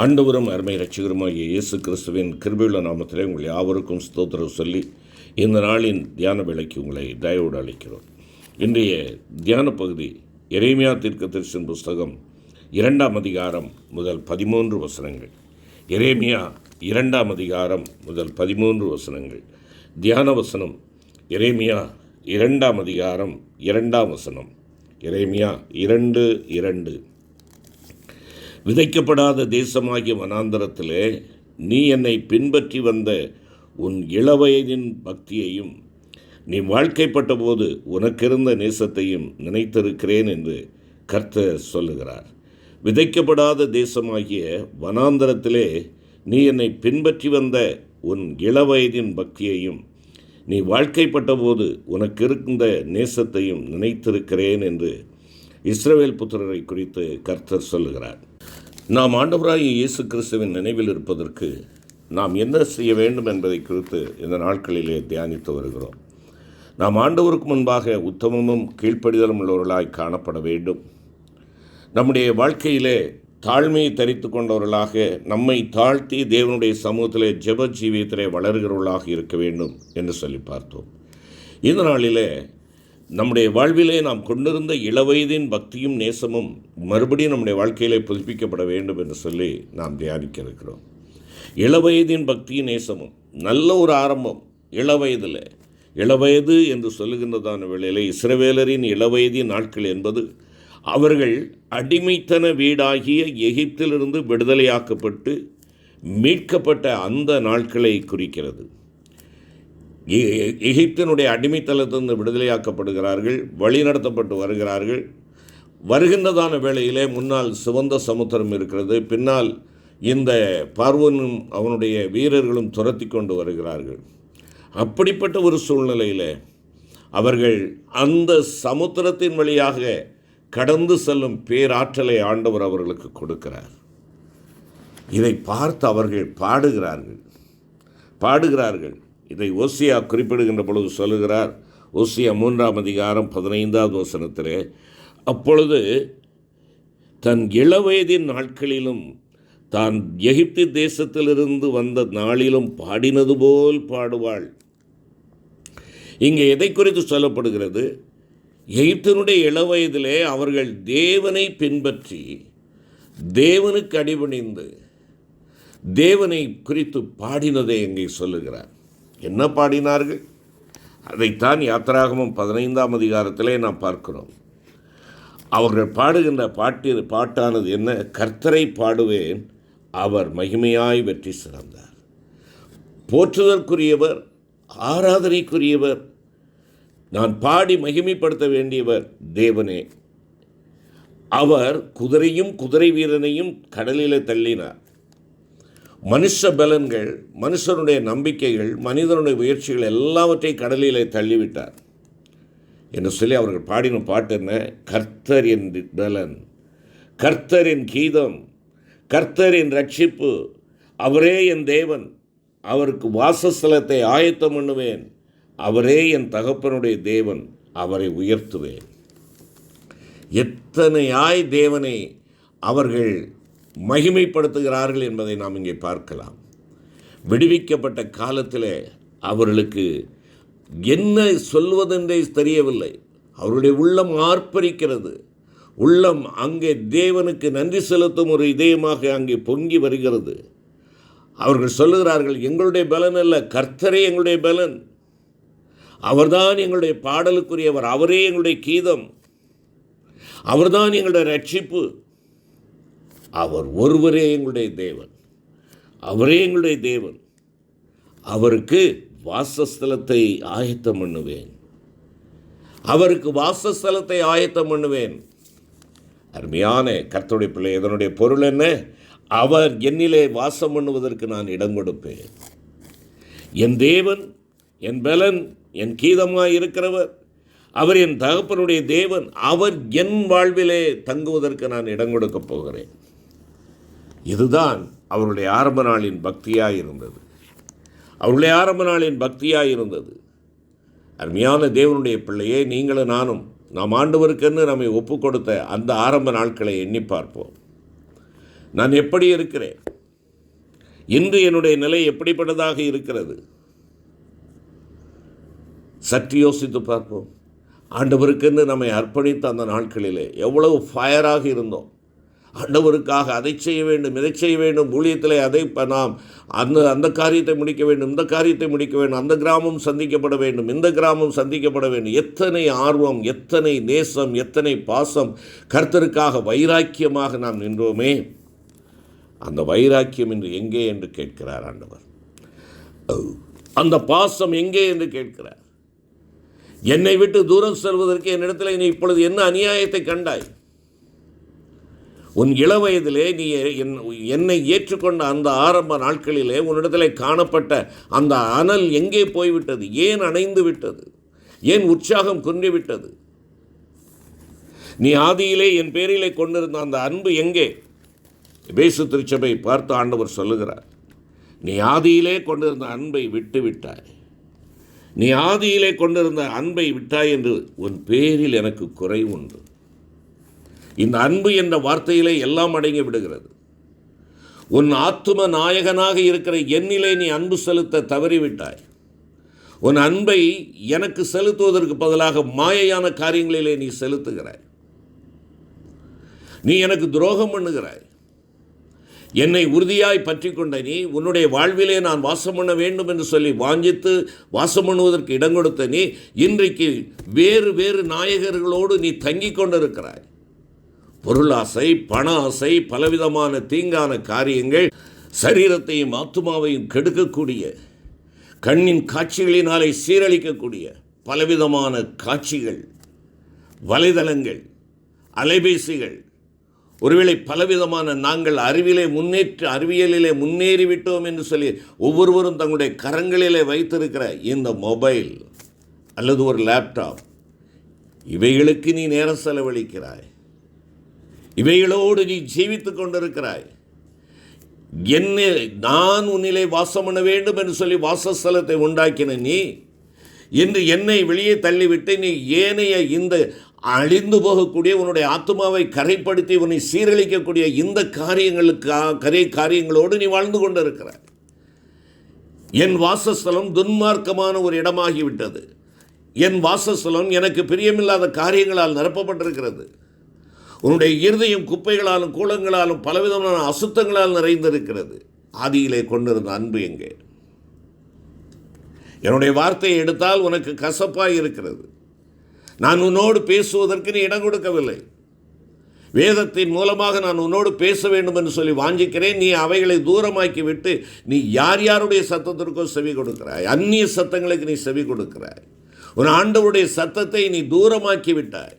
ஆண்டவரும் அருமை ரட்சகருமாகிய இயேசு கிறிஸ்துவின் கிருபையுள்ள நாமத்திலே உங்கள் யாவருக்கும் ஸ்தோத்திரம் சொல்லி இந்த நாளின் தியான வேலைக்கு உங்களை தயவோடு அழைக்கிறோம். இன்றைய தியான பகுதி எரேமியா தீர்க்கதரிசன் புஸ்தகம் இரண்டாம் அதிகாரம் முதல் பதிமூன்று வசனங்கள். இறைமையா இரண்டாம் அதிகாரம் முதல் பதிமூன்று வசனங்கள். தியான வசனம் எரேமியா இரண்டாம் அதிகாரம் இரண்டாம் வசனம். இறைமையா இரண்டு இரண்டு. விதைக்கப்படாத தேசமாகிய வனாந்தரத்திலே நீ என்னை பின்பற்றி வந்த உன் இளவயதின் பக்தியையும் நீ வாழ்க்கைப்பட்ட போது உனக்கிருந்த நேசத்தையும் நினைத்திருக்கிறேன் என்று கர்த்தர் சொல்லுகிறார். விதைக்கப்படாத தேசமாகிய வனாந்தரத்திலே நீ என்னை பின்பற்றி வந்த உன் இளவயதின் பக்தியையும் நீ வாழ்க்கைப்பட்ட போது உனக்கிருந்த நேசத்தையும் நினைத்திருக்கிறேன் என்று இஸ்ரவேல் புத்திரரை குறித்து கர்த்தர் சொல்லுகிறார். நாம் ஆண்டவராய் இயேசு கிறிஸ்துவின் நினைவில் இருப்பதற்கு நாம் என்ன செய்ய வேண்டும் என்பதை குறித்து இந்த நாட்களிலே தியானித்து வருகிறோம். நாம் ஆண்டவருக்கு முன்பாக உத்தமமும் கீழ்ப்படிதலும் உள்ளவர்களாய் காணப்பட வேண்டும். நம்முடைய வாழ்க்கையிலே தாழ்மையை தரித்து கொண்டவர்களாக நம்மை தாழ்த்தி தேவனுடைய சமூகத்திலே ஜெப ஜீவியத்திலே வளர்கிறவர்களாக இருக்க வேண்டும் என்று சொல்லி பார்த்தோம். இந்த நாளிலே நம்முடைய வாழ்விலே நாம் கொண்டிருந்த இளவயதின் பக்தியும் நேசமும் மறுபடியும் நம்முடைய வாழ்க்கையிலே புதுப்பிக்கப்பட வேண்டும் என்று சொல்லி நாம் தியானிக்க இருக்கிறோம் இளவயதின் பக்தியும் நேசமும். நல்ல ஒரு ஆரம்பம் இளவயதில். இளவயது என்று சொல்லுகின்றதான வேளையில் இஸ்ரவேலரின் இளவயதின் நாட்கள் என்பது அவர்கள் அடிமைத்தன வீடாகிய எகிப்திலிருந்து விடுதலையாக்கப்பட்டு மீட்கப்பட்ட அந்த நாட்களை குறிக்கிறது. எகிப்தினுடைய அடிமைத்தளத்திலிருந்து விடுதலையாக்கப்படுகிறார்கள் வழிநடத்தப்பட்டு வருகிறார்கள். வருகின்றதான வேளையிலே முன்னால் சிவந்த சமுத்திரம் இருக்கிறது. பின்னால் இந்த பார்வனும் அவனுடைய வீரர்களும் துரத்தி கொண்டு வருகிறார்கள். அப்படிப்பட்ட ஒரு சூழ்நிலையில் அவர்கள் அந்த சமுத்திரத்தின் வழியாக கடந்து செல்லும் பேராற்றலை ஆண்டவர் அவர்களுக்கு கொடுக்கிறார். இதை பார்த்து அவர்கள் பாடுகிறார்கள். பாடுகிறார்கள். இதை ஓசியா குறிப்பிடுகின்ற பொழுது சொல்லுகிறார். ஓசியா மூன்றாம் அதிகாரம் பதினைந்தாவது வசனத்திலே அப்பொழுது தன் இளவயதின் நாட்களிலும் தான் எகிப்தி தேசத்திலிருந்து வந்த நாளிலும் பாடினது போல் பாடுவாள். இங்கே எதை குறித்து சொல்லப்படுகிறது? எகிப்தினுடைய இளவயதிலே அவர்கள் தேவனை பின்பற்றி தேவனுக்கு அடிபணிந்து தேவனை குறித்து பாடினதை இங்கே சொல்லுகிறார். என்ன பாடினார்கள்? அதைத்தான் யாத்திராகமம் பதினைந்தாம் அதிகாரத்திலே நாம் பார்க்கிறோம். அவர்கள் பாடுகின்ற பாட்டி பாட்டானது என்ன? கர்த்தரை பாடுவேன் அவர் மகிமையாய் வெற்றி சிறந்தார். போற்றுதற்குரியவர் ஆராதனைக்குரியவர் நான் பாடி மகிமைப்படுத்த வேண்டியவர் தேவனே. அவர் குதிரையும் குதிரை வீரனையும் கடலில் தள்ளினார். மனுஷ பலன்கள் மனுஷனுடைய நம்பிக்கைகள் மனிதனுடைய முயற்சிகள் எல்லாவற்றையும் கடலிலே தள்ளிவிட்டார். என்று சொல்லி அவர்கள் பாடின பாட்டு என்ன? கர்த்தர் என் பலன் கர்த்தரின் கீதம் கர்த்தரின் ரட்சிப்பு அவரே என் தேவன் அவருக்கு வாசஸ்தலத்தை ஆயத்தம் பண்ணுவேன் அவரே என் தகப்பனுடைய தேவன் அவரை உயர்த்துவேன். எத்தனையாய் தேவனை அவர்கள் மகிமைப்படுத்துகிறார்கள் என்பதை நாம் இங்கே பார்க்கலாம். விடுவிக்கப்பட்ட காலத்தில் அவர்களுக்கு என்ன சொல்வதென்றே தெரியவில்லை. அவருடைய உள்ளம் ஆர்ப்பரிக்கிறது. உள்ளம் அங்கே தேவனுக்கு நன்றி செலுத்தும் ஒரு இதயமாக அங்கே பொங்கி வருகிறது. அவர்கள் சொல்லுகிறார்கள் எங்களுடைய பலன் அல்ல கர்த்தரே எங்களுடைய பலன். அவர்தான் எங்களுடைய பாடலுக்குரியவர் அவரே எங்களுடைய கீதம். அவர்தான் எங்களுடைய ரட்சிப்பு. அவர் ஒருவரே எங்களுடைய தேவன். அவரே எங்களுடைய தேவன். அவருக்கு வாசஸ்தலத்தை ஆயத்தம் பண்ணுவேன். அவருக்கு வாசஸ்தலத்தை ஆயத்தம் பண்ணுவேன். அருமையான கர்த்தருடைய பிள்ளை இதனுடைய பொருள் என்ன? அவர் என்னிலே வாசம் பண்ணுவதற்கு நான் இடம் கொடுப்பேன். என் தேவன் என் பலன் என் கீதமாய் இருக்கிறவர். அவர் என் தகப்பனுடைய தேவன். அவர் என் வாழ்விலே தங்குவதற்கு நான் இடம் கொடுக்கப் போகிறேன். இதுதான் அவருடைய ஆரம்ப நாளின் பக்தியாக இருந்தது அவருடைய ஆரம்ப நாளின் பக்தியாக இருந்தது அருமையான தேவனுடைய பிள்ளையே நீங்களும் நானும் நாம் ஆண்டவருக்கென்று நம்மை ஒப்பு கொடுத்த அந்த ஆரம்ப நாட்களை எண்ணி பார்ப்போம். நான் எப்படி இருக்கிறேன்? இன்று என்னுடைய நிலை எப்படிப்பட்டதாக இருக்கிறது? சற்று யோசித்து பார்ப்போம். ஆண்டவருக்கென்று நம்மை அர்ப்பணித்த அந்த நாட்களிலே எவ்வளவு ஃபயராக இருந்தோம். ஆண்டவருக்காக அதை செய்ய வேண்டும் இதை செய்ய வேண்டும் ஊழியத்தில் அதை நாம் அந்த அந்த காரியத்தை முடிக்க வேண்டும் இந்த காரியத்தை முடிக்க வேண்டும் அந்த கிராமம் சந்திக்கப்பட வேண்டும் இந்த கிராமம் சந்திக்கப்பட வேண்டும். எத்தனை ஆர்வம் எத்தனை நேசம் எத்தனை பாசம் கர்த்தருக்காக வைராக்கியமாக நாம் நின்றோமே. அந்த வைராக்கியம் இன்று எங்கே என்று கேட்கிறார் ஆண்டவர். அந்த பாசம் எங்கே என்று கேட்கிறார். என்னை விட்டு தூரம் செல்வதற்கு என்னிடத்தில் நீ இப்பொழுது என்ன அநியாயத்தை கண்டாய்? உன் இளவயதிலே நீ என் என்னை ஏற்றுக்கொண்ட அந்த ஆரம்ப நாட்களிலே உன்னிடத்திலே காணப்பட்ட அந்த அனல் எங்கே போய்விட்டது? ஏன் அணைந்து விட்டது? ஏன் உற்சாகம் குன்றிவிட்டது? நீ ஆதியிலே என் பேரிலே கொண்டிருந்த அந்த அன்பு எங்கே? பேசு திருச்சபை பார்த்து ஆண்டவர் சொல்லுகிறார் நீ ஆதியிலே கொண்டிருந்த அன்பை விட்டு விட்டாய். நீ ஆதியிலே கொண்டிருந்த அன்பை விட்டாய் என்று உன் பேரில் எனக்கு குறை உண்டு. இந்த அன்பு என்ற வார்த்தையிலே எல்லாம் அடங்கி விடுகிறது. உன் ஆத்தும நாயகனாக இருக்கிற என்னிலே நீ அன்பு செலுத்த தவறிவிட்டாய். உன் அன்பை எனக்கு செலுத்துவதற்கு பதிலாக மாயையான காரியங்களிலே நீ செலுத்துகிறாய். நீ எனக்கு துரோகம் பண்ணுகிறாய். என்னை உறுதியாய் பற்றி கொண்ட நீ உன்னுடைய வாழ்விலே நான் வாசம் பண்ண வேண்டும் என்று சொல்லி வாஞ்சித்து வாசம் பண்ணுவதற்கு இடம் கொடுத்த நீ இன்றைக்கு வேறு வேறு நாயகர்களோடு நீ தங்கிக் கொண்டிருக்கிறாய். பொருளாசை பண ஆசை பலவிதமான தீங்கான காரியங்கள் சரீரத்தையும் ஆத்துமாவையும் கெடுக்கக்கூடிய கண்ணின் காட்சிகளினாலே சீரழிக்கக்கூடிய பலவிதமான காட்சிகள் வலைதளங்கள் அலைபேசிகள். ஒருவேளை பலவிதமான நாங்கள் அறிவிலே முன்னேற்ற அறிவியலிலே முன்னேறிவிட்டோம் என்று சொல்லி ஒவ்வொருவரும் தங்களுடைய கரங்களிலே வைத்திருக்கிற இந்த மொபைல் அல்லது ஒரு லேப்டாப் இவைகளுக்கு நீ நேரம் செலவழிக்கிறாய். இவைகளோடு நீ ஜீவித்து கொண்டிருக்கிறாய். என்ன நான் உன்னிலே வாசம் பண்ண வேண்டும் என்று சொல்லி வாசஸ்தலத்தை உண்டாக்கின நீ இன்று என்னை வெளியே தள்ளிவிட்டு நீ ஏனைய இந்த அழிந்து போகக்கூடிய உன்னுடைய ஆத்மாவை கரைப்படுத்தி உன்னை சீரழிக்கக்கூடிய இந்த காரியங்களுக்கு கரை காரியங்களோடு நீ வாழ்ந்து கொண்டிருக்கிறாய். என் வாசஸ்தலம் துன்மார்க்கமான ஒரு இடமாகிவிட்டது. என் வாசஸ்தலம் எனக்கு பிரியமில்லாத காரியங்களால் நிரப்பப்பட்டிருக்கிறது. உன்னுடைய இருதயம் குப்பைகளாலும் கூலங்களாலும் பலவிதமான அசுத்தங்களால் நிறைந்திருக்கிறது. ஆதியிலே கொண்டிருந்த அன்பு எங்கே? என்னுடைய வார்த்தையை எடுத்தால் உனக்கு கசப்பாய் இருக்கிறது. நான் உன்னோடு பேசுவதற்கு நீ இடம் கொடுக்கவில்லை. வேதத்தின் மூலமாக நான் உன்னோடு பேச வேண்டும் என்று சொல்லி வாஞ்சிக்கிறேன். நீ அவைகளை தூரமாக்கி விட்டு நீ யார் யாருடைய சத்தத்திற்கோ செவி கொடுக்கிறாய். அந்நிய சத்தங்களுக்கு நீ செவி கொடுக்கிறாய். உன் ஆண்டவருடைய சத்தத்தை நீ தூரமாக்கி விட்டாய்.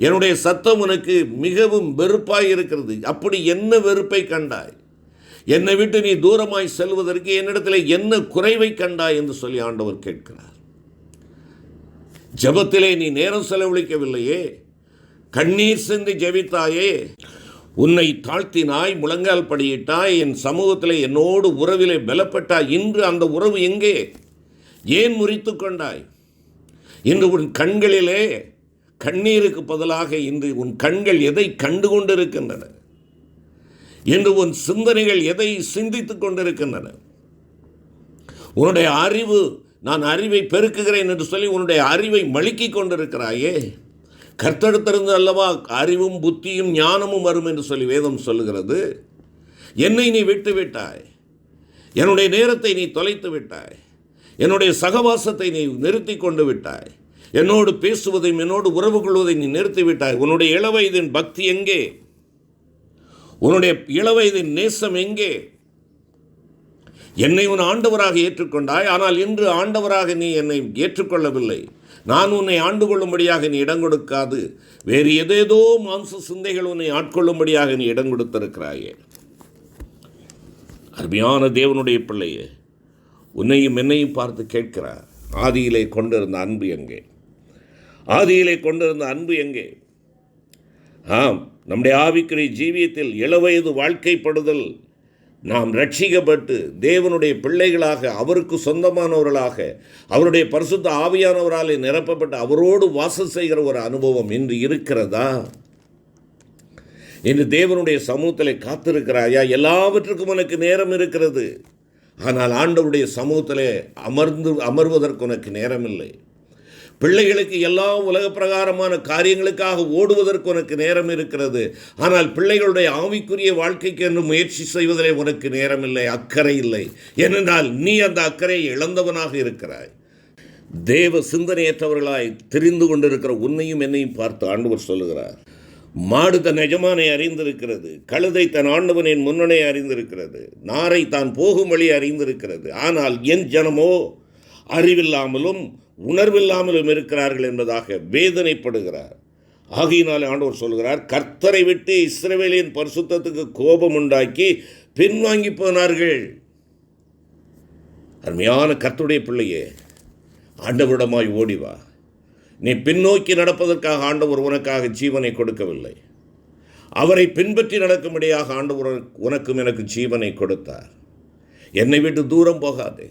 என்னுடைய சத்தம் உனக்கு மிகவும் வெறுப்பாய் இருக்கிறது. அப்படி என்ன வெறுப்பை கண்டாய்? என்னை விட்டு நீ தூரமாய் செல்வதற்கு என்னிடத்தில் என்ன குறைவை கண்டாய் என்று சொல்லி ஆண்டவர் கேட்கிறார். ஜபத்திலே நீ நேரம் செலவழிக்கவில்லையே. கண்ணீர் சிந்தி ஜெபித்தாயே. உன்னை தாழ்த்தினாய் முழங்கால் படியிட்டாய் என் சமூகத்தில் என்னோடு உறவிலே பலப்பட்டாய். இன்று அந்த உறவு எங்கே? ஏன் முறித்து கொண்டாய்? இன்று உன் கண்களிலே கண்ணீருக்கு பதிலாக இன்று உன் கண்கள் எதை கண்டு கொண்டிருக்கின்றன இன்று உன் சிந்தனைகள் எதை சிந்தித்துக் கொண்டிருக்கின்றன? உன்னுடைய அறிவு நான் அறிவை பெருக்குகிறேன் என்று சொல்லி உன்னுடைய அறிவை மழுக்கிக் கொண்டிருக்கிறாயே? கர்த்தெடுத்திருந்து அல்லவா? அறிவும் புத்தியும் ஞானமும் வரும் என்று சொல்லி வேதம் சொல்லுகிறது. என்னை நீ விட்டு விட்டாய். என்னுடைய நேரத்தை நீ தொலைத்து விட்டாய். என்னுடைய சகவாசத்தை நீ நிறுத்தி கொண்டு விட்டாய். என்னோடு பேசுவதையும் என்னோடு உறவு கொள்வதை நீ நிறுத்திவிட்டாய். உன்னுடைய இளவயதின் பக்தி எங்கே? உன்னுடைய இளவயதின் நேசம் எங்கே? என்னை உன் ஆண்டவராக ஏற்றுக்கொண்டாய். ஆனால் இன்று ஆண்டவராக நீ என்னை ஏற்றுக்கொள்ளவில்லை. நான் உன்னை ஆண்டு கொள்ளும்படியாக நீ இடம் கொடுக்காது. வேறு ஏதேதோ மாம்ச சிந்தைகள் உன்னை ஆட்கொள்ளும்படியாக நீ இடம் கொடுத்திருக்கிறாயே. அருமையான தேவனுடைய பிள்ளையே உன்னையும் என்னையும் பார்த்து கேட்கிறார். ஆதியிலே கொண்டிருந்த அன்பு எங்கே? ஆதியிலே கொண்டிருந்த அன்பு எங்கே? ஆம் நம்முடைய ஆவிக்குரிய ஜீவியத்தில் இளவயது வாழ்க்கைப்படுதல். நாம் ரட்சிக்கப்பட்டு தேவனுடைய பிள்ளைகளாக அவருக்கு சொந்தமானவர்களாக அவருடைய பரிசுத்த ஆவியானவராலே நிரப்பப்பட்டு அவரோடு வாசம் செய்கிற ஒரு அனுபவம் இன்று இருக்கிறதா? இன்று தேவனுடைய சமூகத்தில் காத்திருக்கிறாயா? எல்லாவற்றுக்கும் உனக்கு நேரம் இருக்கிறது. ஆனால் ஆண்டவருடைய சமூகத்தில் அமர்ந்து அமர்வதற்கு உனக்கு நேரம் இல்லை பிள்ளைகளுக்கு எல்லாம் உலக பிரகாரமான காரியங்களுக்காக ஓடுவதற்கு உனக்கு நேரம் இருக்கிறது. ஆனால் பிள்ளைகளுடைய ஆவிக்குரிய வாழ்க்கைக்கு என்று முயற்சி செய்வதிலே உனக்கு நேரம் இல்லை அக்கறை இல்லை. ஏனென்றால் நீ அந்த அக்கறையை இழந்தவனாக இருக்கிறாய். தேவ சிந்தனையற்றவர்களாய் தெரிந்து கொண்டிருக்கிற உன்னையும் என்னையும் பார்த்து ஆண்டவர் சொல்லுகிறார். மாடு தன் எஜமானை அறிந்திருக்கிறது கழுதை தன் ஆண்டவனின் முன்னணை அறிந்திருக்கிறது நாரை தான் போகும் வழி அறிந்திருக்கிறது. ஆனால் என் ஜனமோ அறிவில்லாமலும் உணர்வில்லாமலும் இருக்கிறார்கள் என்பதாக வேதனைப்படுகிறார். ஆகையினாலே ஆண்டவர் சொல்கிறார் கர்த்தரை விட்டு இஸ்ரவேலின் பரிசுத்தத்துக்கு கோபம் உண்டாக்கி பின்வாங்கி போனார்கள். அருமையான கர்த்தருடைய பிள்ளையே ஆண்டவரிடமாய் ஓடிவா நீ பின்னோக்கி நடப்பதற்காக ஆண்டவர் உனக்காக ஜீவனை கொடுக்கவில்லை. அவரை பின்பற்றி நடக்கும்படியாக ஆண்டவர் உனக்கும் எனக்கு ஜீவனை கொடுத்தார். என்னை விட்டு தூரம் போகாதே.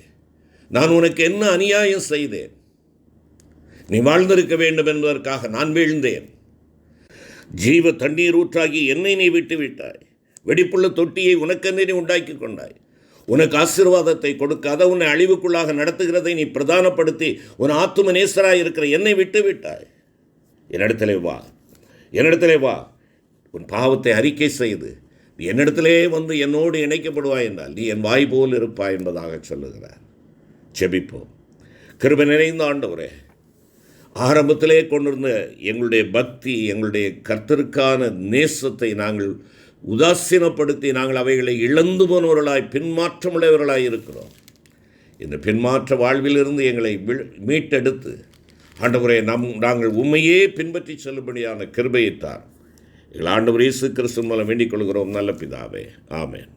நான் உனக்கு என்ன அநியாயம் செய்தேன்? நீ வாழ்ந்திருக்க வேண்டும் என்பதற்காக நான் வீழ்ந்தேன். ஜீவ தண்ணீர் ஊற்றாகி என்னை நீ விட்டு விட்டாய். வெடிப்புள்ள தொட்டியை உனக்கென்றே நீ உண்டாக்கி கொண்டாய். உனக்கு ஆசீர்வாதத்தை கொடுக்காத உன்னை அழிவுக்குள்ளாக நடத்துகிறதை நீ பிரதானப்படுத்தி உன் ஆத்தும நேசராக இருக்கிற என்னை விட்டு விட்டாய். என்னிடத்திலே வா. என்னிடத்திலே வா. உன் பாவத்தை அறிக்கை செய்து நீ என்னிடத்திலே வந்து என்னோடு இணைக்கப்படுவாய் என்றால் நீ என் வாய் போல் இருப்பாய் என்பதாக சொல்லுகிறார். செபிப்போம் கிருப நிறைந்த ஆண்டவரே ஆரம்பத்திலே கொண்டிருந்த எங்களுடைய பக்தி எங்களுடைய கர்த்தருக்கான நேசத்தை நாங்கள் உதாசீனப்படுத்தி நாங்கள் அவைகளை இழந்து போனவர்களாய் பின்மாற்றமுடையவர்களாய் இருக்கிறோம். இந்த பின்மாற்ற வாழ்விலிருந்து எங்களை மீட்டெடுத்து ஆண்டவரே நம் நாங்கள் உண்மையே பின்பற்றி செல்லும்படியான கிருபையைத்தார் எங்கள் ஆண்டவர் இயேசு கிறிஸ்து மூலம் வேண்டிக் கொள்கிறோம். நல்ல பிதாவே. ஆமேன்.